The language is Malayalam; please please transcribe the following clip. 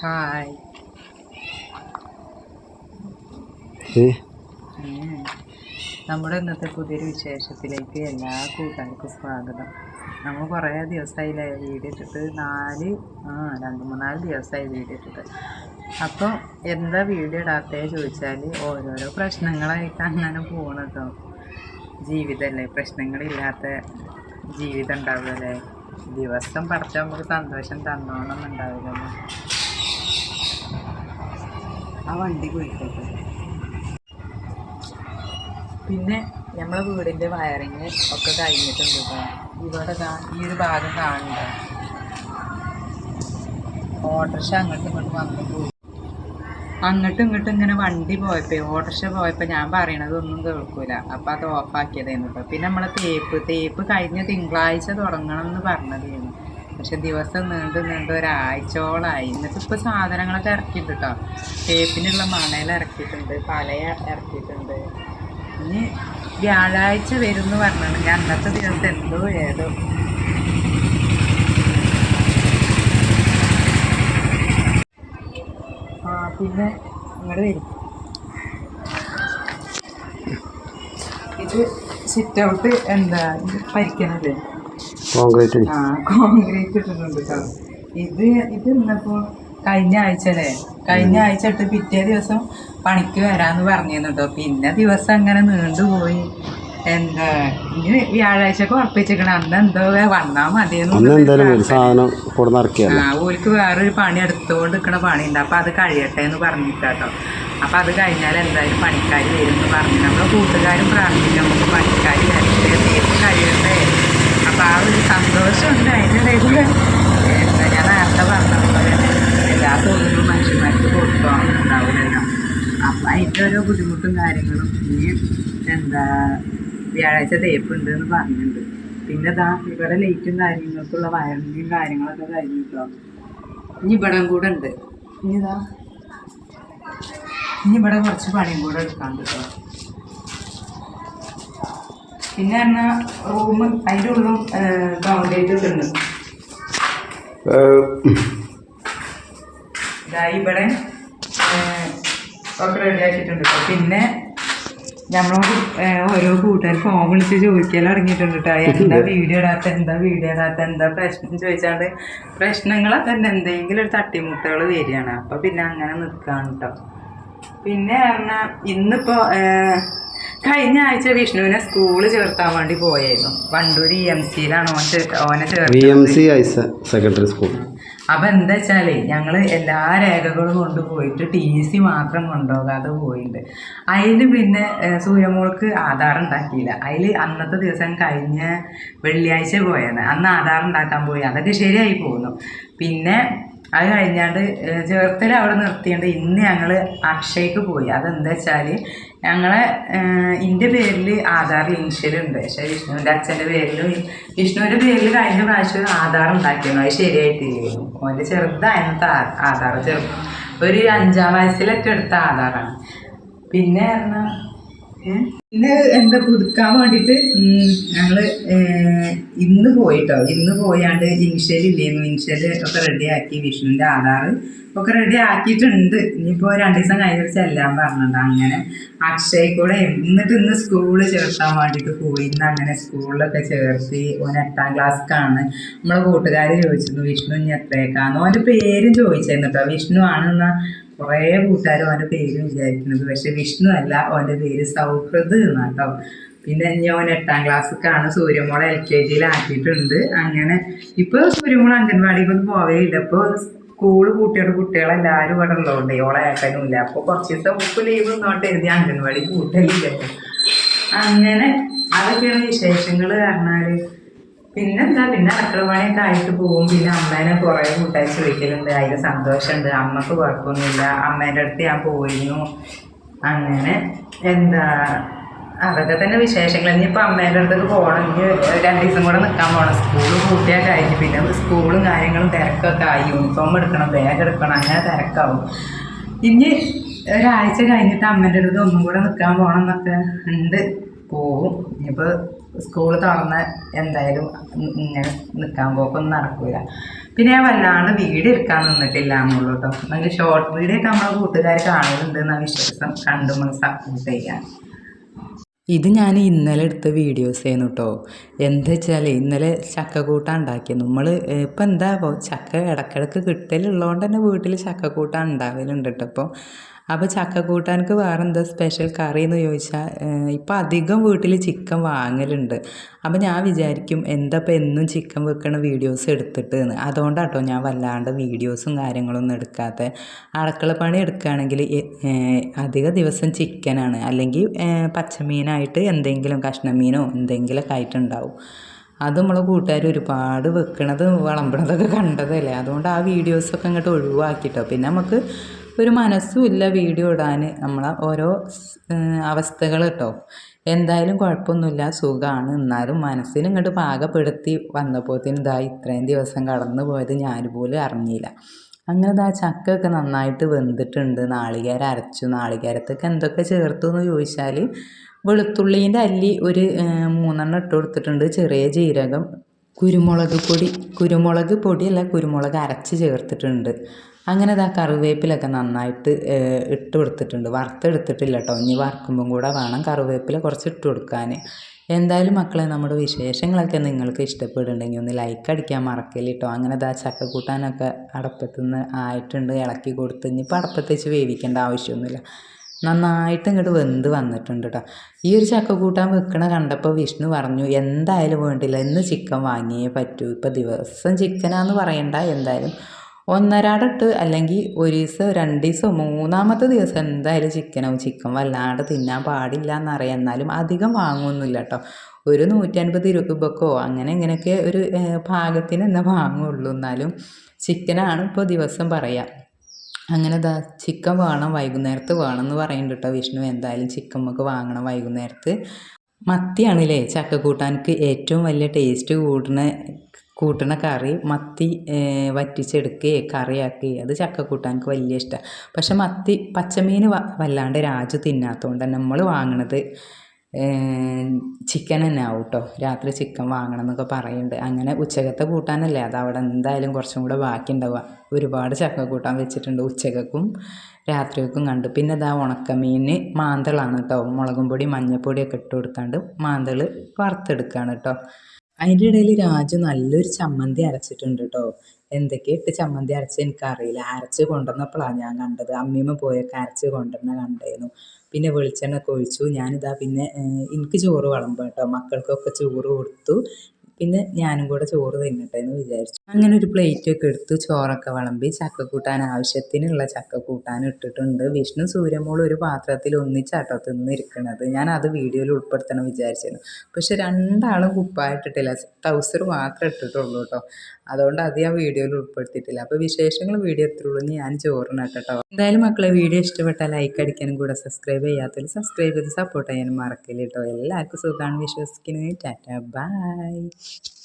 ഹായ് നമ്മുടെ ഇന്നത്തെ പുതിയൊരു വിശേഷത്തിലേക്ക് എല്ലാ കൂട്ടുകാർക്കും സ്വാഗതം. നമ്മൾ കുറേ ദിവസമായില്ലേ വീഡിയോ ഇട്ടിട്ട് നാല് ആ രണ്ട് മൂന്നാൽ ദിവസമായി വീഡിയോ ഇട്ടിട്ട് അപ്പോൾ എന്താ വീഡിയോ ഇടാത്തേ ചോദിച്ചാൽ ഓരോരോ പ്രശ്നങ്ങളായിട്ട് അങ്ങനെ പോകണം കേട്ടോ ജീവിതമല്ലേ പ്രശ്നങ്ങളില്ലാത്ത ജീവിതം ഉണ്ടാവുമല്ലേ ദിവസം പഠിച്ചാൽ നമുക്ക് സന്തോഷം തന്നോണം ഉണ്ടാവില്ലല്ലോ ആ വണ്ടി പോയിക്കോട്ടെ. പിന്നെ നമ്മളെ വീടിന്റെ വയറിങ് ഒക്കെ കഴിഞ്ഞിട്ടുണ്ട് കേട്ടോ ഇവിടെ ഈ ഒരു ഭാഗം കാണണ്ട ഓട്ടർഷ അങ്ങോട്ടും ഇങ്ങോട്ടും വന്നു പോയി. അങ്ങോട്ടും ഇങ്ങോട്ടും ഇങ്ങനെ വണ്ടി പോയപ്പോ ഓട്ടർഷ പോയപ്പോ ഞാൻ പറയണത് ഒന്നും കേൾക്കൂല. അപ്പൊ അത് ഓഫാക്കിയതായിരുന്നു പിന്നെ നമ്മളെ തേപ്പ് തേപ്പ് കഴിഞ്ഞ തിങ്കളാഴ്ച തുടങ്ങണം എന്ന് പറഞ്ഞതായിരുന്നു. പക്ഷെ ദിവസം നീണ്ട് നീണ്ട് ഒരാഴ്ചയോളായി. എന്നിട്ട് ഇപ്പൊ സാധനങ്ങളൊക്കെ ഇറക്കിയിട്ടുണ്ട് കേട്ടോ തേപ്പിനുള്ള മണയിൽ ഇറക്കിയിട്ടുണ്ട് പലയ ഇറക്കിയിട്ടുണ്ട്. ഇനി വ്യാഴാഴ്ച വരും എന്ന് പറഞ്ഞാണ്. ഞാൻ അന്നത്തെ ദിവസം എന്തോ ഏതോ. ആ പിന്നെ ഇങ്ങോട്ട് വരും. ഇത് സിറ്റ് ഔട്ട് എന്താ പരിക്കണത്? കോൺക്രീറ്റ് ആ കോൺക്രീറ്റ് ഇട്ടിട്ടുണ്ട് കേട്ടോ ഇത് ഇത് ഇന്നപ്പോ കഴിഞ്ഞ ആഴ്ച അല്ലേ? കഴിഞ്ഞ ആഴ്ച ഇട്ട് പിറ്റേ ദിവസം പണിക്ക് വരാന്ന് പറഞ്ഞിരുന്നു കേട്ടോ പിന്നെ ദിവസം അങ്ങനെ നീണ്ടുപോയി എന്താ ഇനി വ്യാഴാഴ്ചക്ക് ഉറപ്പിച്ചിരിക്കണം. അന്ന് എന്തോ വന്നാ മതിയെന്ന് ഒരു സാധനം ആ ഓർക്ക് വേറൊരു പണി എടുത്തുകൊണ്ട് നിൽക്കണ പണിയുണ്ട്. അപ്പൊ അത് കഴിയട്ടെ എന്ന് പറഞ്ഞിട്ടാട്ടോ അപ്പൊ അത് കഴിഞ്ഞാൽ എന്തായാലും പണിക്കാർ വരും എന്ന് പറഞ്ഞു നമ്മളെ കൂട്ടുകാരും പ്രാർത്ഥിക്കാം. നമുക്ക് പണിക്കാർ വരട്ടെ. തീർത്ത് കഴിയട്ടെ. ആ ഒരു സന്തോഷമുണ്ട് അതിന്റെ ഇടയിൽ ഞാൻ നേരത്തെ പറഞ്ഞ പോലെ എല്ലാ തൊഴിലും മനുഷ്യന്മാർക്ക് കൊടുക്കാറുണ്ടാവില്ലല്ലോ അപ്പം അതിന്റെ ഓരോ ബുദ്ധിമുട്ടും കാര്യങ്ങളും ഇനി എന്താ വ്യാഴാഴ്ച തേപ്പുണ്ട് എന്ന് പറഞ്ഞിട്ടുണ്ട്. പിന്നെ ഇതാ ഇവിടെ ലൈറ്റും കാര്യങ്ങൾക്കുള്ള വയറിങ്ങും കാര്യങ്ങളൊക്കെ കഴിഞ്ഞിട്ടോ? ഇനി ഇവിടം കൂടെ ഉണ്ട്. ഇനി ഇതാ ഇനി ഇവിടെ കുറച്ച് പണിയും കൂടെ എടുക്കാൻ കേട്ടോ പിന്നെ പറഞ്ഞാൽ റൂം അതിന്റെ ഉള്ളും കൗണ്ടേറ്റ് ഉണ്ട് ഇതായി ഇവിടെ ഒക്കെ റെഡി ആക്കിയിട്ടുണ്ട് പിന്നെ നമ്മളോട് ഓരോ കൂട്ടുകാർ ഫോൺ വിളിച്ച് ചോദിക്കാൻ തുടങ്ങിയിട്ടുണ്ട് കേട്ടോ എന്താ വീഡിയോ ഇടാത്ത എന്താ വീഡിയോ ഇടാത്ത എന്താ പ്രശ്നം ചോദിച്ചാണ്ട് പ്രശ്നങ്ങളൊക്കെ തന്നെ എന്തെങ്കിലും ഒരു തട്ടിമുട്ടുകൾ വരികയാണ്. അപ്പം പിന്നെ അങ്ങനെ നിൽക്കാണ് കേട്ടോ പിന്നെ പറഞ്ഞാൽ ഇന്നിപ്പോൾ കഴിഞ്ഞ ആഴ്ച വിഷ്ണുവിനെ സ്കൂൾ ചേർത്താൻ വേണ്ടി പോയായിരുന്നു. വണ്ടൂർ ഇ എം സിയിലാണ് ഓൻ ചേ- ഓനെ വി എം ചേർത്തത് സി സെക്കൻഡറി സ്കൂൾ അപ്പൊ എന്താ വെച്ചാലേ ഞങ്ങൾ എല്ലാ രേഖകളും കൊണ്ടുപോയിട്ട് ടി സി മാത്രം കൊണ്ടുപോകാതെ പോയിട്ടുണ്ട് അതിൽ പിന്നെ ഏഹ്, സൂര്യമോൾക്ക് ആധാർ ഉണ്ടാക്കിയില്ല. അതിൽ അന്നത്തെ ദിവസം കഴിഞ്ഞ വെള്ളിയാഴ്ച പോയത്. അന്ന് ആധാർ ഉണ്ടാക്കാൻ പോയി. അതൊക്കെ ശരിയായി പോകുന്നു പിന്നെ അത് കഴിഞ്ഞാണ്ട് ചേർത്തൽ അവിടെ നിർത്തിയാണ്ട്. ഇന്ന് ഞങ്ങൾ അക്ഷയ്ക്ക് പോയി. അതെന്താ വെച്ചാൽ ഞങ്ങളെ എന്റെ പേരിൽ ആധാർ ഇൻഷ്യലുണ്ട് പക്ഷേ വിഷ്ണുവിന്റെ അച്ഛന്റെ പേരിലും വിഷ്ണുവിന്റെ പേരിൽ കഴിഞ്ഞ പ്രാവശ്യം ആധാർ ഉണ്ടാക്കിയിരുന്നു. അത് ശരിയായിട്ടില്ലായിരുന്നു ഓന്റെ ചെറുതായിരുന്നു ആധാർ. ചെറു ഒരു അഞ്ചാം വയസ്സിലൊക്കെ എടുത്ത ആധാറാണ്. പിന്നെ പറഞ്ഞാ പിന്നെ എന്താ പുതുക്കാൻ വേണ്ടിയിട്ട് ഞങ്ങൾ ഇന്ന് പോയിട്ടോ. ഇന്ന് പോയാണ്ട് ഇൻഷ്യൽ ഇല്ലേന്നു ഇൻഷ്യൽ ഒക്കെ റെഡി ആക്കി. വിഷ്ണുവിന്റെ ആധാർ ഒക്കെ റെഡി ആക്കിയിട്ടുണ്ട്. ഇനിയിപ്പോൾ രണ്ട് ദിവസം കഴിഞ്ഞിട്ട് ചെല്ലാൻ പറഞ്ഞിട്ടുണ്ട്. അങ്ങനെ അക്ഷയ് കൂടെ എന്നിട്ട് ഇന്ന് സ്കൂളിൽ ചേർത്താൻ വേണ്ടിയിട്ട് പോയി. ഇന്ന് അങ്ങനെ സ്കൂളിലൊക്കെ ചേർത്തി. ഓൻ എട്ടാം ക്ലാസ്സിക്കാണ് നമ്മളെ കൂട്ടുകാർ ചോദിച്ചിരുന്നു വിഷ്ണു ഇനി എത്രയൊക്കെയാന്ന്? ഓന്റെ പേരും ചോദിച്ചായിരുന്നു കേട്ടോ. വിഷ്ണു ആണെന്ന കുറേ കൂട്ടുകാർ ഓന്റെ പേര് വിചാരിക്കുന്നത്. പക്ഷെ വിഷ്ണു അല്ല ഓന്റെ പേര് സൗഹൃദ് എന്നാട്ടോ പിന്നെ ഞാൻ എട്ടാം ക്ലാസ്സിക്കാണ്. സൂര്യമോളെ എൽ കെ ജിയിലാക്കിയിട്ടുണ്ട് അങ്ങനെ ഇപ്പോൾ സൂര്യമോൾ അംഗൻവാടിക്കൊന്നും പോവുകയില്ല ഇപ്പോൾ സ്കൂൾ കൂട്ടിയുടെ കുട്ടികളെല്ലാവരും ഇവിടെ ഉള്ളതുകൊണ്ട് ഓളെ ഏട്ടനും ഇല്ല അപ്പോൾ കുറച്ച് ദിവസം ഉപ്പ് ലീവ് നിന്നോട്ട് എഴുതി അംഗൻവാടി കൂട്ടലില്ല അങ്ങനെ അതൊക്കെയാണ് വിശേഷങ്ങൾ പറഞ്ഞാൽ പിന്നെന്താ? പിന്നെ അടുക്കള പണിയൊക്കെ ആയിട്ട് പോകും പിന്നെ അമ്മേനെ കുറേ കൂട്ടായി ചോദിക്കലുണ്ട്. അതിൽ സന്തോഷമുണ്ട് അമ്മയ്ക്ക് കുഴപ്പമൊന്നുമില്ല അമ്മേന്റെ അടുത്ത് ഞാൻ പോയിരുന്നു. അങ്ങനെ എന്താ അതൊക്കെ തന്നെ വിശേഷങ്ങൾ. ഇനിയിപ്പോൾ അമ്മേന്റെ അടുത്തേക്ക് പോകണം ഇനി രണ്ട് ദിവസം കൂടെ നിൽക്കാൻ പോകണം സ്കൂൾ കൂട്ടിയാൽ കഴിഞ്ഞ് പിന്നെ സ്കൂളും കാര്യങ്ങളും തിരക്കൊക്കെ ആയി. യൂണിഫോം എടുക്കണം ബാഗ് എടുക്കണം അങ്ങനെ തിരക്കാവും. ഇനി ഒരാഴ്ച കഴിഞ്ഞിട്ട് അമ്മേന്റെ അടുത്ത് ഒന്നും കൂടെ നിൽക്കാൻ പോകണം എന്നൊക്കെ ഉണ്ട്. പോവും. ഇനിയിപ്പോൾ സ്കൂൾ തുറന്ന് എന്തായാലും ഇങ്ങനെ നിൽക്കാൻ പോക്കൊന്നും നടക്കില്ല പിന്നെ ഞാൻ വല്ലാണ്ട് വീഡിയോ എടുക്കാൻ നിന്നിട്ടില്ല എന്നുള്ളൂ കേട്ടോ ഷോർട്ട് വീഡിയോ ഒക്കെ നമ്മളെ കൂട്ടുകാർ കാണുന്നുണ്ട് എന്ന വിശ്വാസം കണ്ടു നമ്മൾ സപ്പോർട്ട് ചെയ്യാൻ. ഇത് ഞാൻ ഇന്നലെ എടുത്ത വീഡിയോസ് ആയിരുന്നു കേട്ടോ എന്താ വെച്ചാൽ ഇന്നലെ ചക്കക്കൂട്ടാൻ ഉണ്ടാക്കിയത് നമ്മൾ ഇപ്പം എന്താ ചക്ക ഇടയ്ക്കിടയ്ക്ക് കിട്ടലുള്ളതുകൊണ്ട് തന്നെ വീട്ടിൽ ചക്കക്കൂട്ടാൻ ഉണ്ടാവലുണ്ട് കേട്ടോ അപ്പോൾ അപ്പോൾ ചക്കക്കൂട്ടാനക്ക് വേറെ എന്താ സ്പെഷ്യൽ കറി എന്ന് ചോദിച്ചാൽ ഇപ്പം അധികം വീട്ടിൽ ചിക്കൻ വാങ്ങലുണ്ട്. അപ്പോൾ ഞാൻ വിചാരിക്കും എന്താ ഇപ്പം എന്നും ചിക്കൻ വെക്കണ വീഡിയോസ് എടുത്തിട്ട് എന്ന് അതുകൊണ്ടാട്ടോ ഞാൻ വല്ലാണ്ട് വീഡിയോസും കാര്യങ്ങളൊന്നും എടുക്കാത്ത. അടുക്കള പണി എടുക്കുകയാണെങ്കിൽ അധിക ദിവസം ചിക്കനാണ് അല്ലെങ്കിൽ പച്ചമീനായിട്ട് എന്തെങ്കിലും കഷ്ണമീനോ എന്തെങ്കിലുമൊക്കെ ആയിട്ടുണ്ടാവും. അത് നമ്മളെ കൂട്ടുകാർ ഒരുപാട് വെക്കണത് വിളമ്പണതൊക്കെ കണ്ടതല്ലേ? അതുകൊണ്ട് ആ വീഡിയോസൊക്കെ അങ്ങോട്ട് ഒഴിവാക്കിട്ടോ. പിന്നെ നമുക്ക് ഒരു മനസ്സും ഇല്ല വീഡിയോ ഇടാൻ നമ്മളെ ഓരോ അവസ്ഥകൾ കേട്ടോ എന്തായാലും കുഴപ്പമൊന്നുമില്ല സുഖമാണ് എന്നാലും മനസ്സിന് ഇങ്ങോട്ട് പാകപ്പെടുത്തി വന്നപ്പോഴത്തേനും ഇതാ ഇത്രയും ദിവസം കടന്നു പോയത് ഞാൻ പോലും അറിഞ്ഞില്ല. അങ്ങനെ ഇതാ ചക്കയൊക്കെ നന്നായിട്ട് വെന്തിട്ടുണ്ട്. നാളികേരം അരച്ചു. നാളികേരത്തൊക്കെ എന്തൊക്കെ ചേർത്തു എന്ന് ചോദിച്ചാൽ വെളുത്തുള്ളീന്റെ അല്ലി ഒരു മൂന്നെണ്ണം ഇട്ട് കൊടുത്തിട്ടുണ്ട്. ചെറിയ ജീരകം കുരുമുളക് പൊടി കുരുമുളക് പൊടിയല്ല കുരുമുളക് അരച്ച് ചേർത്തിട്ടുണ്ട്. അങ്ങനെ ഇതാ കറിവേപ്പിലൊക്കെ നന്നായിട്ട് ഇട്ട് കൊടുത്തിട്ടുണ്ട്. വറുത്തെടുത്തിട്ടില്ല കേട്ടോ ഇനി വറുക്കുമ്പം കൂടെ വേണം കറിവേപ്പില കുറച്ച് ഇട്ട് കൊടുക്കാൻ എന്തായാലും മക്കളെ നമ്മുടെ വിശേഷങ്ങളൊക്കെ നിങ്ങൾക്ക് ഇഷ്ടപ്പെടുന്നുണ്ടെങ്കിൽ ഒന്ന് ലൈക്ക് അടിക്കാൻ മറക്കല്ലേ കേട്ടോ അങ്ങനെ ഇതാ ചക്ക കൂട്ടാനൊക്കെ അടപ്പത്തുനിന്ന് ആയിട്ടുണ്ട്. ഇളക്കി കൊടുത്ത് ഇനിയിപ്പോൾ അടപ്പത്ത് വെച്ച് വേവിക്കേണ്ട ആവശ്യമൊന്നുമില്ല. നന്നായിട്ട് ഇങ്ങോട്ട് വെന്ത് വന്നിട്ടുണ്ട് കേട്ടോ ഈ ഒരു ചക്ക കൂട്ടാൻ വെക്കണ കണ്ടപ്പോൾ വിഷ്ണു പറഞ്ഞു എന്തായാലും വേണ്ടില്ല ഇന്ന് ചിക്കൻ വാങ്ങിയേ പറ്റൂ. ഇപ്പോൾ ദിവസം ചിക്കനാന്ന് പറയണ്ട എന്തായാലും ഒന്നരാടിട്ട് അല്ലെങ്കിൽ ഒരു ദിവസം രണ്ട് ദിവസം മൂന്നാമത്തെ ദിവസം എന്തായാലും ചിക്കനാവും. ചിക്കൻ വല്ലാണ്ട് തിന്നാൻ പാടില്ല എന്നറിയാം എന്നാലും അധികം വാങ്ങുമൊന്നുമില്ല കേട്ടോ ഒരു നൂറ്റൻപത് രൂപക്കോ അങ്ങനെ ഇങ്ങനെയൊക്കെ ഒരു പാകത്തിന് തന്നെ വാങ്ങുള്ളൂ. എന്നാലും ചിക്കനാണ് ഇപ്പോൾ ദിവസം പറയാം. അങ്ങനെ ദാ ചിക്കൻ വേണം വൈകുന്നേരത്ത് വേണം എന്ന് പറയുന്നുണ്ട് കേട്ടോ വിഷ്ണു. എന്തായാലും ചിക്കൻ നമുക്ക് വാങ്ങണം വൈകുന്നേരത്ത്. മത്തിയാണല്ലേ ചക്ക കൂട്ടാനക്ക് ഏറ്റവും വലിയ ടേസ്റ്റ് കൂട്ടുന്ന കൂട്ടണ കറി. മത്തി വറ്റിച്ചെടുക്കുകയെ കറിയാക്കി. അത് ചക്ക കൂട്ടാനക്ക് വലിയ ഇഷ്ടമാണ് പക്ഷെ മത്തി പച്ചമീൻ വല്ലാണ്ട് രാജു തിന്നാത്തതുകൊണ്ട് തന്നെ നമ്മൾ വാങ്ങണത്. ചിക്കൻ തന്നെ ആവും കേട്ടോ രാത്രി ചിക്കൻ വാങ്ങണം എന്നൊക്കെ പറയുന്നുണ്ട് അങ്ങനെ ഉച്ചകത്തെ കൂട്ടാനല്ലേ. അത് അവിടെ എന്തായാലും കുറച്ചും കൂടെ ബാക്കി ഉണ്ടാവുക. ഒരുപാട് ചക്ക കൂട്ടാൻ വെച്ചിട്ടുണ്ട് ഉച്ചകക്കും രാത്രിക്കും കണ്ട്. പിന്നെ ഇതാ ഉണക്കമീൻ മാന്തളാണ് കേട്ടോ മുളകും പൊടി മഞ്ഞൾപ്പൊടിയൊക്കെ ഇട്ട് കൊടുക്കാണ്ട് മാന്തൾ വറുത്തെടുക്കുകയാണ് കേട്ടോ അതിന്റെ ഇടയിൽ രാജു നല്ലൊരു ചമ്മന്തി അരച്ചിട്ടുണ്ട് കേട്ടോ എന്തൊക്കെ ഇട്ട് ചമ്മന്തി അരച്ച എനിക്കറിയില്ല. അരച്ച് കൊണ്ടുവന്നപ്പോഴാണ് ഞാൻ കണ്ടത്. അമ്മീമ്മ പോയൊക്കെ അരച്ച് കൊണ്ടുവന്ന കണ്ടായിരുന്നു പിന്നെ വെളിച്ചെണ്ണ ഒക്കെ ഒഴിച്ചു. ഞാനിതാ പിന്നെ എനിക്ക് ചോറ് വിളമ്പും കേട്ടോ. മക്കൾക്കൊക്കെ ചോറ് കൊടുത്തു. പിന്നെ ഞാനും കൂടെ ചോറ് തിന്നട്ടെ എന്ന് വിചാരിച്ചു. അങ്ങനെ ഒരു പ്ലേറ്റ് ഒക്കെ എടുത്തു ചോറൊക്കെ വിളമ്പി. ചക്കക്കൂട്ടാൻ ആവശ്യത്തിനുള്ള ചക്ക കൂട്ടാൻ ഇട്ടിട്ടുണ്ട്. വിഷ്ണു സൂര്യമോൾ ഒരു പാത്രത്തിൽ ഒന്നിച്ചാട്ടോ തിന്നിരിക്കുന്നത് ഞാൻ അത് വീഡിയോയിൽ ഉൾപ്പെടുത്തണം വിചാരിച്ചിരുന്നു. പക്ഷെ രണ്ടാളും കുപ്പായിട്ടിട്ടില്ല ട്രൗസർ മാത്രമേ ഇട്ടിട്ടുള്ളൂ കേട്ടോ. അതുകൊണ്ട് അത് ഞാൻ വീഡിയോയിൽ ഉൾപ്പെടുത്തിയിട്ടില്ല. അപ്പോൾ വിശേഷങ്ങൾ വീഡിയോ എത്തുള്ളൂ ഞാൻ ചോറിനാ കേട്ടോ എന്തായാലും മക്കളെ വീഡിയോ ഇഷ്ടപ്പെട്ടാൽ ലൈക്ക് അടിക്കാനും കൂടെ സബ്സ്ക്രൈബ് ചെയ്യാത്തവർ സബ്സ്ക്രൈബ് ചെയ്ത് സപ്പോർട്ട് ചെയ്യാനും മറക്കില്ല കേട്ടോ. എല്ലാവർക്കും സുഖമാണ് വിശ്വസിക്കുന്നത് ടാറ്റ ബൈ